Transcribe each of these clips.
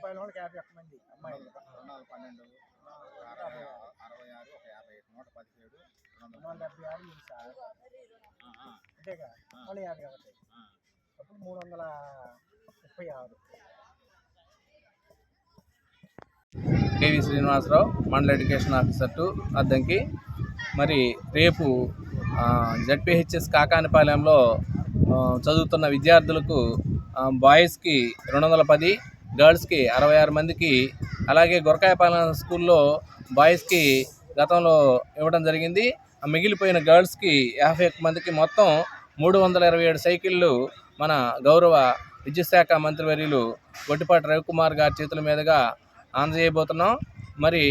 వందల యాభై ఒక్క మంది అమ్మాయిలు. రెండు వందల పన్నెండు అరవై అరవై ఆరు ఒక యాభై నూట పదిహేడు రెండు వందల డెబ్బై ఆరు సార్. అంతేగా? మళ్ళీ యాభై ఒకటి. అప్పుడు మూడు వందల ముప్పై ఆరు. కేవి శ్రీనివాసరావు మండల ఎడ్యుకేషన్ ఆఫీసర్ టు అద్దంకి. మరి రేపు జడ్పిహెచ్ఎస్ కాకానిపాలెంలో చదువుతున్న విద్యార్థులకు బాయ్స్కి రెండు వందల పది గర్ల్స్కి అరవై ఆరు మందికి అలాగే గొరకాయపాలెం స్కూల్లో బాయ్స్కి గతంలో ఇవ్వడం జరిగింది. ఆ మిగిలిపోయిన గర్ల్స్కి యాభై ఒక్క మందికి మొత్తం మూడు వందల ఇరవై ఏడు సైకిళ్ళు మన గౌరవ విద్యుశాఖ మంత్రివర్యులు గొట్టిపాటి రవికుమార్ గారి చేతుల మీదుగా అందజేయబోతున్నాం. మరి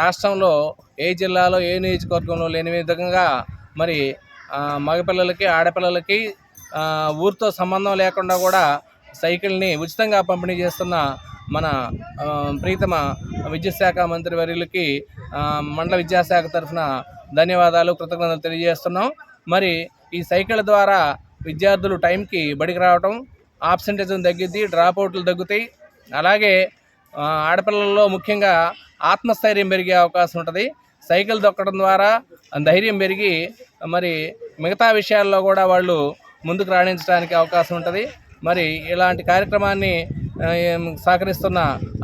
రాష్ట్రంలో ఏ జిల్లాలో ఏ నియోజకవర్గంలో లేని విధంగా మరి మగపిల్లలకి ఆడపిల్లలకి ఊరితో సంబంధం లేకుండా కూడా సైకిల్ని ఉచితంగా పంపిణీ చేస్తున్న మన ప్రీతమ విద్యుత్శాఖ మంత్రి వర్యులకి మండల విద్యాశాఖ తరఫున ధన్యవాదాలు కృతజ్ఞతలు తెలియజేస్తున్నాం. మరి ఈ సైకిల్ ద్వారా విద్యార్థులు టైంకి బడికి రావటం ఆబ్సెంటేజం తగ్గిద్ది డ్రాప్ అవుట్లు తగ్గుతాయి. అలాగే ఆడపిల్లల్లో ముఖ్యంగా ఆత్మస్థైర్యం పెరిగే అవకాశం ఉంటుంది. సైకిల్ దొక్కడం ద్వారా ధైర్యం పెరిగి మరి మిగతా విషయాల్లో కూడా వాళ్ళు ముందుకు రాణించడానికి అవకాశం ఉంటుంది. మరి ఇలాంటి కార్యక్రమాన్ని సహకరిస్తున్న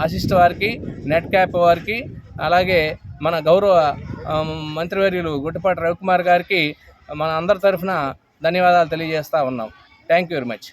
అసిస్ట్ వారికి నెట్ క్యాప్ వారికి అలాగే మన గౌరవ మంత్రివర్యులు గుడ్డిపాటి రవికుమార్ గారికి మన అందరి తరఫున ధన్యవాదాలు తెలియజేస్తూ ఉన్నాం. Thank you very much